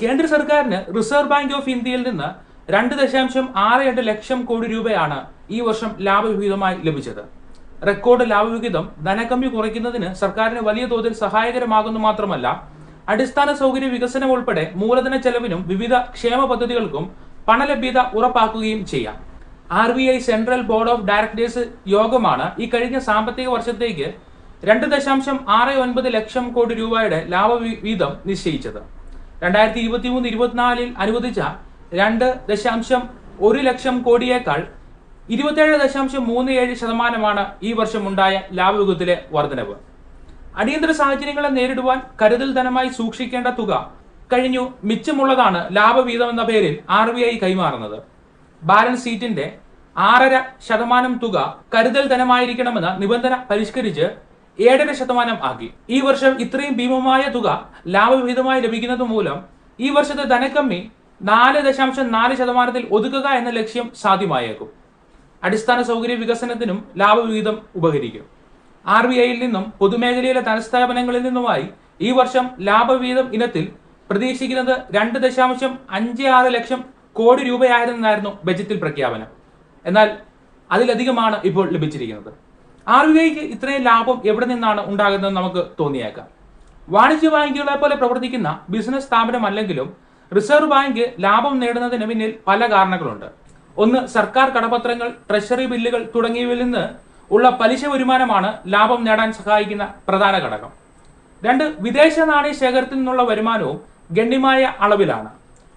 കേന്ദ്ര സർക്കാരിന് reserve bank of ഇന്ത്യയിൽ നിന്ന് രണ്ട് ദശാംശം ആറ് രണ്ട് ലക്ഷം കോടി രൂപയാണ് ഈ വർഷം ലാഭവിഹിതമായി ലഭിച്ചത്. റെക്കോർഡ് ലാഭവിഹിതം ധനകമ്മി കുറയ്ക്കുന്നതിന് സർക്കാരിന് വലിയ തോതിൽ സഹായകരമാകുന്നു മാത്രമല്ല അടിസ്ഥാന സൗകര്യ വികസനം ഉൾപ്പെടെ മൂലധന ചെലവിനും വിവിധ ക്ഷേമ പദ്ധതികൾക്കും പണലഭ്യത ഉറപ്പാക്കുകയും ചെയ്യാം. R B I central board of directors യോഗമാണ് ഈ കഴിഞ്ഞ സാമ്പത്തിക വർഷത്തേക്ക് രണ്ട് ദശാംശം ആറ് ഒൻപത് ലക്ഷം കോടി രൂപയുടെ ലാഭവിഹിതം നിശ്ചയിച്ചത്. രണ്ടായിരത്തി ഇരുപത്തി മൂന്ന് ഇരുപത്തിനാലിൽ അനുവദിച്ച രണ്ട് ദശാംശം ഒരു ലക്ഷം കോടിയേക്കാൾ ഇരുപത്തേഴ് ദശാംശം മൂന്ന് ഏഴ് ശതമാനമാണ് ഈ വർഷം ഉണ്ടായ ലാഭവിഹിതത്തിലെ വർധനവ്. അടിയന്തര സാഹചര്യങ്ങളെ നേരിടുവാൻ കരുതൽ ധനമായി സൂക്ഷിക്കേണ്ട തുക കഴിഞ്ഞു മിച്ചമുള്ളതാണ് ലാഭവീതം എന്ന പേരിൽ ആർ ബി ഐ കൈമാറുന്നത്. ബാലൻസ് ഷീറ്റിന്റെ ആറര ശതമാനം തുക കരുതൽ ധനമായിരിക്കണമെന്ന നിബന്ധന പരിഷ്കരിച്ച് ഏഴര ശതമാനം ആക്കി. ഈ വർഷം ഇത്രയും ഭീമമായ തുക ലാഭവിഹിതമായി ലഭിക്കുന്നത് മൂലം ഈ വർഷത്തെ ധനക്കമ്മി നാല് ദശാംശം നാല് ശതമാനത്തിൽ ഒതുക്കുക എന്ന ലക്ഷ്യം സാധ്യമായേക്കും. അടിസ്ഥാന സൗകര്യ വികസനത്തിനും ലാഭവിഹിതം ഉപകരിക്കും. ആർ ബി ഐയിൽ നിന്നും പൊതുമേഖലയിലെ ധനസ്ഥാപനങ്ങളിൽ നിന്നുമായി ഈ വർഷം ലാഭവിഹിതം ഇനത്തിൽ പ്രതീക്ഷിക്കുന്നത് രണ്ട് ദശാംശം അഞ്ച് ആറ് ലക്ഷം കോടി രൂപയായിരുന്നായിരുന്നു ബജറ്റിൽ പ്രഖ്യാപനം. എന്നാൽ അതിലധികമാണ് ഇപ്പോൾ ലഭിച്ചിരിക്കുന്നത്. ആർ ബി ഐക്ക് ഇത്രയും ലാഭം എവിടെ നിന്നാണ് ഉണ്ടാകുന്നത് നമുക്ക് തോന്നിയേക്കാം. വാണിജ്യ ബാങ്കുകളെ പോലെ പ്രവർത്തിക്കുന്ന ബിസിനസ് സ്ഥാപനമല്ലെങ്കിലും റിസർവ് ബാങ്ക് ലാഭം നേടുന്നതിന് പിന്നിൽ പല കാരണങ്ങളുണ്ട്. ഒന്ന് സർക്കാർ കടപത്രങ്ങൾ ട്രഷറി ബില്ലുകൾ തുടങ്ങിയവയിൽ നിന്ന് ഉള്ള പലിശ വരുമാനമാണ് ലാഭം നേടാൻ സഹായിക്കുന്ന പ്രധാന ഘടകം. രണ്ട് വിദേശ നാണയ ശേഖരത്തിൽ നിന്നുള്ള വരുമാനവും ഗണ്യമായ അളവിലാണ്.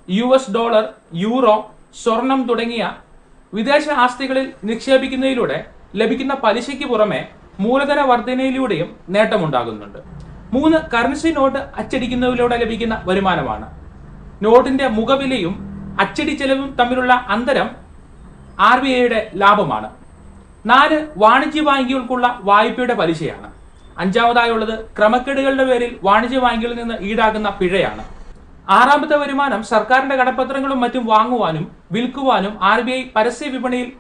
യു എസ് ഡോളർ യൂറോ സ്വർണം തുടങ്ങിയ വിദേശ ആസ്തികളിൽ നിക്ഷേപിക്കുന്നതിലൂടെ ലഭിക്കുന്ന പലിശയ്ക്ക് പുറമെ മൂലധന വർധനയിലൂടെയും നേട്ടമുണ്ടാകുന്നുണ്ട്. മൂന്ന് കറൻസി നോട്ട് അച്ചടിക്കുന്നതിലൂടെ ലഭിക്കുന്ന വരുമാനമാണ്. നോട്ടിന്റെ മുഖവിലയും അച്ചടി ചെലവും തമ്മിലുള്ള അന്തരം ആർ ബി ഐയുടെ ലാഭമാണ്. നാല് വാണിജ്യ ബാങ്കുകൾക്കുള്ള വായ്പയുടെ പലിശയാണ്. അഞ്ചാമതായി ഉള്ളത് ക്രമക്കേടുകളുടെ പേരിൽ വാണിജ്യ ബാങ്കുകളിൽ നിന്ന് ഈടാക്കുന്ന പിഴയാണ്. ആറാമത്തെ വരുമാനം സർക്കാരിന്റെ കടപ്പത്രങ്ങളും മറ്റും വാങ്ങുവാനും വിൽക്കുവാനും ആർ ബി ഐ പരസ്യ വിപണിയിൽ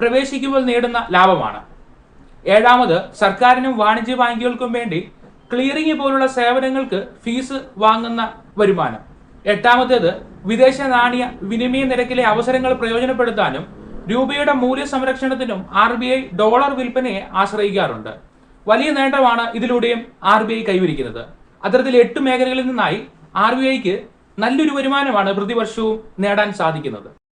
പ്രവേശിക്കുമ്പോൾ നേടുന്ന ലാഭമാണ്. ഏഴാമത് സർക്കാരിനും വാണിജ്യ ബാങ്കുകൾക്കും വേണ്ടി ക്ലിയറിംഗ് പോലുള്ള സേവനങ്ങൾക്ക് ഫീസ് വാങ്ങുന്ന വരുമാനം. എട്ടാമത്തേത് വിദേശ നാണയ വിനിമയ നിരക്കിലെ അവസരങ്ങൾ പ്രയോജനപ്പെടുത്താനും രൂപയുടെ മൂല്യ സംരക്ഷണത്തിനും ആർ ബി ഐ ഡോളർ വിൽപ്പനയെ ആശ്രയിക്കാറുണ്ട്. വലിയ നേട്ടമാണ് ഇതിലൂടെയും ആർ ബി ഐ കൈവരിക്കുന്നത്. അത്തരത്തിൽ എട്ട് മേഖലകളിൽ നിന്നായി ആർ ബി ഐക്ക് നല്ലൊരു വരുമാനമാണ് പ്രതിവർഷവും നേടാൻ സാധിക്കുന്നത്.